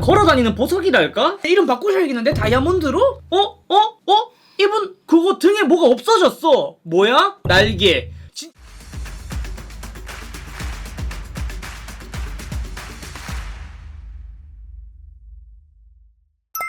걸어다니는 보석이랄까? 이름 바꾸셔야겠는데 다이아몬드로? 어? 어? 어? 이분 그거 등에 뭐가 없어졌어 뭐야? 날개 진...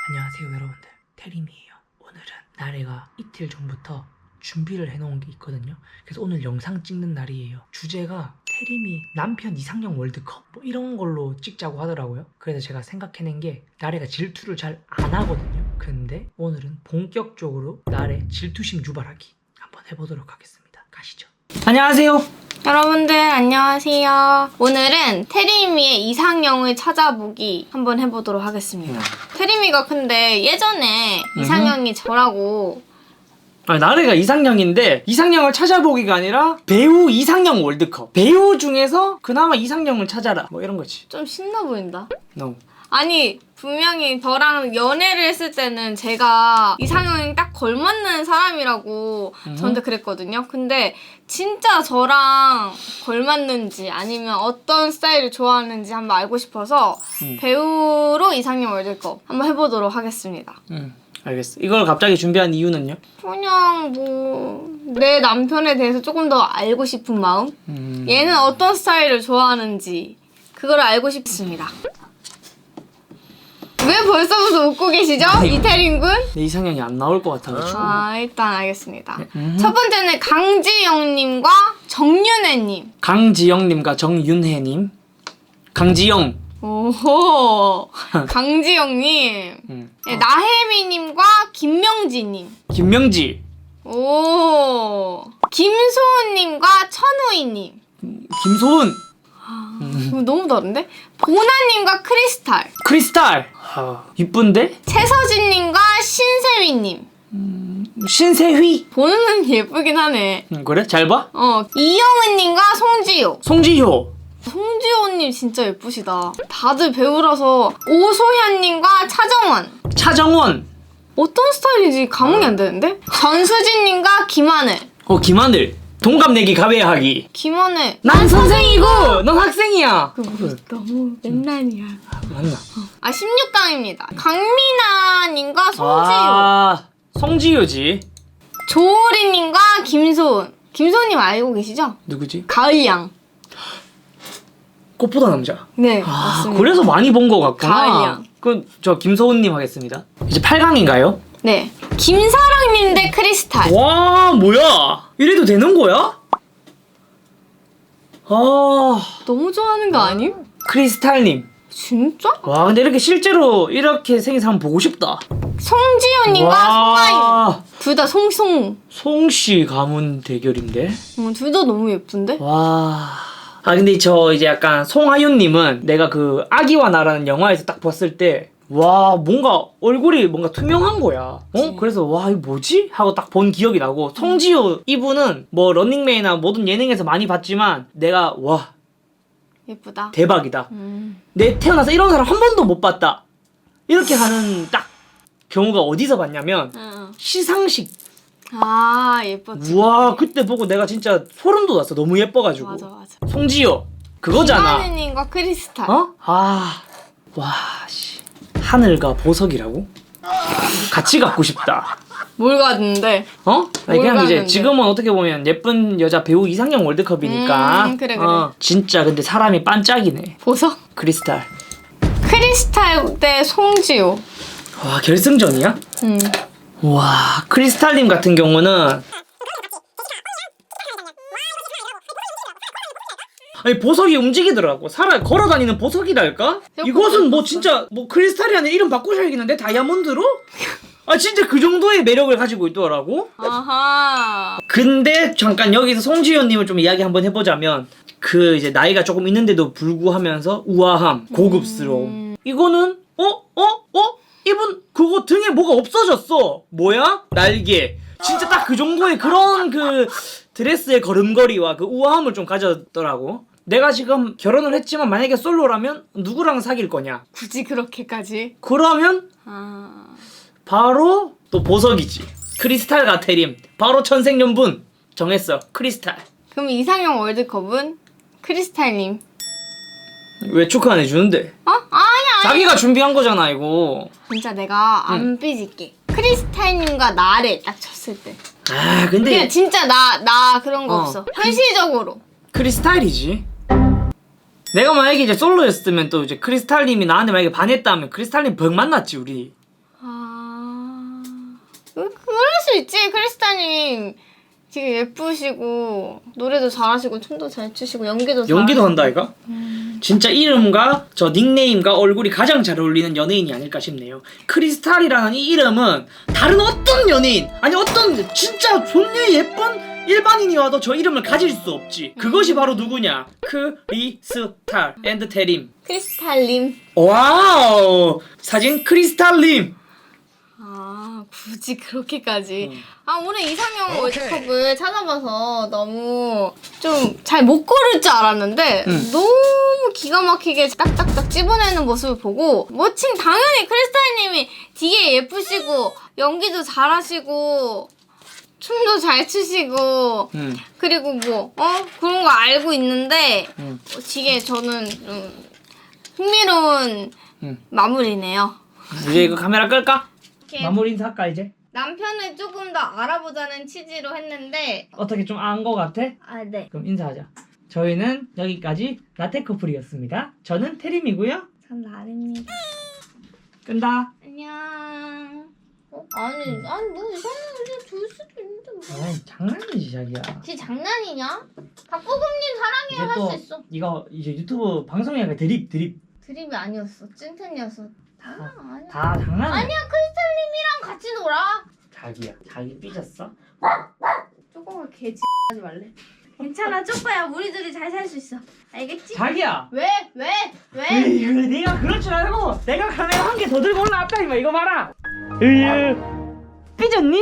안녕하세요 여러분들 태림이에요 오늘은 나래가 이틀 전부터 준비를 해놓은 게 있거든요 그래서 오늘 영상 찍는 날이에요 주제가 태림이 남편 이상형 월드컵 뭐 이런 걸로 찍자고 하더라고요. 그래서 제가 생각해낸 게 나래가 질투를 잘 안 하거든요. 근데 오늘은 본격적으로 나래 질투심 유발하기 한번 해보도록 하겠습니다. 가시죠. 안녕하세요. 여러분들 안녕하세요. 오늘은 테리미의 이상형을 찾아보기 한번 해보도록 하겠습니다. 테리미가 근데 예전에 이상형이 저라고 아니, 나래가 이상형인데 이상형을 찾아보기가 아니라 배우 이상형 월드컵 배우 중에서 그나마 이상형을 찾아라 뭐 이런 거지 좀 신나 보인다. no. 아니 분명히 저랑 연애를 했을 때는 제가 이상형이 딱 걸맞는 사람이라고 음. 저한테 그랬거든요. 근데 진짜 저랑 걸맞는지 아니면 어떤 스타일을 좋아하는지 한번 알고 싶어서 음. 배우로 이상형 월드컵 한번 해보도록 하겠습니다. 음, 알겠어. 이걸 갑자기 준비한 이유는요? 그냥 뭐 내 남편에 대해서 조금 더 알고 싶은 마음? 음, 얘는 어떤 스타일을 좋아하는지 그걸 알고 싶습니다. 왜 벌써부터 웃고 계시죠? 이태린 군? 내 이상형이 안 나올 것 같아가지고. 아 일단 알겠습니다. 음. 첫 번째는 강지영님과 정윤혜님. 강지영님과 정윤혜님. 강지영. 오호 강지영님. 음. 네, 나혜미님과 김명지님. 김명지. 오 김소은님과 천우희님. 김소은. 이거 너무 다른데? 보나님과 크리스탈. 크리스탈. 아, 이쁜데? 최서진님과 신세위님. 신세휘. 보는 예쁘긴 하네. 음, 그래? 잘 봐? 어 이영은님과 송지효. 송지효. 송지효님 진짜 예쁘시다. 다들 배우라서 오소현님과 차정원. 차정원. 어떤 스타일인지 감흥이 안 되는데? 전수진님과 김하늘. 어, 김하늘. 동갑내기 가외하기. 김하늘. 난 선생이고, 넌 학생이야. 그 뭐, 너무 맨날이야. 맞나? 아 16강입니다. 강민아님과 송지효. 아, 송지효지. 조우리님과 김소은. 김소은님 알고 계시죠? 누구지? 가을양. 꽃보다 남자. 네 아, 맞습니다. 그래서 많이 본 것 같구나. 가을이야. 그, 저 김소은님 하겠습니다. 이제 8강인가요? 네 김사랑님 대 크리스탈. 와, 뭐야? 이래도 되는 거야? 아, 너무 좋아하는 거 아님? 크리스탈님. 진짜? 와, 근데 이렇게 실제로 이렇게 생긴 사람 보고 싶다. 송지효님과 송하윤. 와, 둘 다 송송. 송씨 가문 대결인데? 어, 둘다 너무 예쁜데? 와. 아, 근데 저 이제 약간 송하윤님은 내가 그 아기와 나라는 영화에서 딱 봤을 때, 와, 뭔가 얼굴이 뭔가 투명한 거야. 어? 그치. 그래서 와, 이거 뭐지? 하고 딱 본 기억이 나고, 송지효 이분은 뭐 런닝맨이나 모든 예능에서 많이 봤지만, 내가 와, 예쁘다. 대박이다. 음. 내 태어나서 이런 사람 한 번도 못 봤다. 이렇게 하는 딱 경우가 어디서 봤냐면, 응. 시상식. 아 예뻤지. 우와, 그때 보고 내가 진짜 소름 돋았어. 너무 예뻐가지고. 맞아 맞아. 송지효. 그거잖아. 김하늘님과 크리스탈. 어? 아, 와, 씨. 하늘과 보석이라고? 같이 갖고 싶다. 뭘 가는데? 어? 아니, 그냥 뭘 이제 가는데? 지금은 어떻게 보면 예쁜 여자 배우 이상형 월드컵이니까. 음, 그래, 그래. 어, 진짜 근데 사람이 반짝이네. 보석? 크리스탈. 크리스탈 대 송지효. 와, 결승전이야? 음. 와, 크리스탈님 같은 경우는 아니 보석이 움직이더라고. 살아 걸어다니는 보석이랄까? 이것은 뭐 진짜 뭐 크리스탈이 아니라 이름 바꾸셔야겠는데 다이아몬드로? 아 진짜 그 정도의 매력을 가지고 있더라고. 아하. 근데 잠깐 여기서 송지효님을 좀 이야기 한번 해보자면 그 이제 나이가 조금 있는데도 불구하면서 우아함, 고급스러움. 이거는 어? 어? 어? 이분 그거 등에 뭐가 없어졌어. 뭐야? 날개. 진짜 딱 그 정도의 그런 그 드레스의 걸음걸이와 그 우아함을 좀 가졌더라고. 내가 지금 결혼을 했지만 만약에 솔로라면 누구랑 사귈 거냐? 굳이 그렇게까지? 그러면 아. 바로 또 보석이지. 크리스탈 가테림. 바로 천생연분. 정했어. 크리스탈. 그럼 이상형 월드컵은 크리스탈님. 왜 축하 안 해주는데? 어? 아니야 자기가 준비한 거잖아 이거. 진짜 내가 안 삐질게. 크리스탈님과 나를 딱 쳤을 때. 아 그냥 근데 진짜 나, 나 그런 거 어. 없어. 현실적으로. 크리스탈이지. 내가 만약에 이제 솔로였으면 또 이제 크리스탈님이 나한테 만약에 반했다면 크리스탈님 벽 만났지 우리. 아. 그- 그럴 수 있지. 크리스탈님 되게 예쁘시고, 노래도 잘하시고, 춤도 잘 추시고, 연기도 잘. 연기도 한다 이가? 진짜 이름과 저 닉네임과 얼굴이 가장 잘 어울리는 연예인이 아닐까 싶네요. 크리스탈이라는 이 이름은 다른 어떤 연예인 아니 어떤 진짜 존나 예쁜 일반인이 와도 저 이름을 가질 수 없지. 그것이 바로 누구냐? 크리스탈 앤드 테림. 크리스탈님. 와우 사진 크리스탈님. 아, 굳이 그렇게까지. 음. 아, 오늘 이상형 월드컵을 찾아봐서 너무 좀 잘 못 고를 줄 알았는데 음. 너무 기가 막히게 딱딱딱 집어내는 모습을 보고 멋진 당연히 크리스탈님이 되게 예쁘시고 연기도 잘하시고 춤도 잘 추시고 음. 그리고 뭐 어 그런 거 알고 있는데 음. 어, 되게 저는 좀 흥미로운 음. 마무리네요. 이제 이거 카메라 끌까? 이렇게 마무리 인사할까 이제? 남편을 조금 더 알아보자는 취지로 했는데 어떻게 좀 안 거 같아? 아 네. 그럼 인사하자. 저희는 여기까지 라테 커플이었습니다. 저는 테림이고요. 전 나름입니다. 끈다. 안녕. 어? 아니 아니 뭐 이상하게 줄 수도 있는데 뭐. 아이 장난이지 자기야. 지 장난이냐? 박보검님 사랑해요 할수 있어. 이거 이제 유튜브 방송이니까 드립 드립 드립이 아니었어. 찐텐이었어. 장난 아니야. 다 장난. 아니야 크리스탈님이랑 같이 놀아. 자기야 자기 삐졌어? 조금만 개지 하지 말래. 괜찮아 쪼빠야 우리 들이 잘 살 수 있어. 알겠지? 자기야. 왜? 왜? 왜? 그래 내가 그럴 줄 알고 내가 카메라 한 개 더 들고 올라왔다 이거 이거 봐라. 으유. 삐졌니?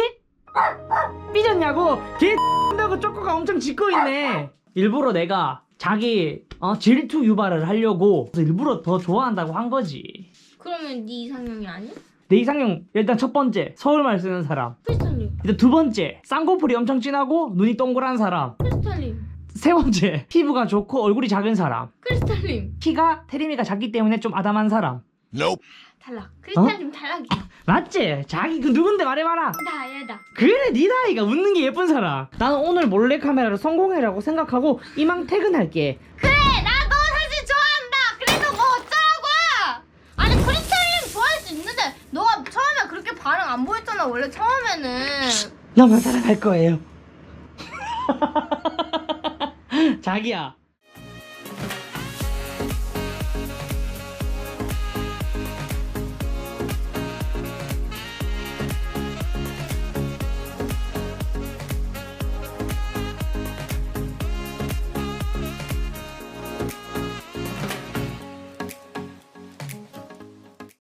삐졌냐고? 개 X다고 쪼꼬가 엄청 짖고 있네. 일부러 내가 자기 어, 질투 유발을 하려고 그래서 일부러 더 좋아한다고 한 거지. 그러면 네 이상형이 아니야? 내 이상형 일단 첫 번째 서울말 쓰는 사람. 크리스탈님. 일단 두 번째 쌍꺼풀이 엄청 진하고 눈이 동그란 사람. 세 번째 피부가 좋고 얼굴이 작은 사람. 크리스탈님. 키가 테리미가 작기 때문에 좀 아담한 사람. Nope. 탈락. 크리스탈님 탈락이야. 맞지? 자기 그 누군데 말해봐라. 나야 나. 그래 네 나이가 웃는 게 예쁜 사람. 나는 오늘 몰래 카메라로 성공해라고 생각하고 이만 퇴근할게. 그래 나 너 사실 좋아한다. 그래서 뭐 어쩌라고? 아니 크리스탈님 좋아할 수 있는데 너가 처음에 그렇게 반응 안 보였잖아 원래 처음에는. 너만 사랑할 거예요. 자기야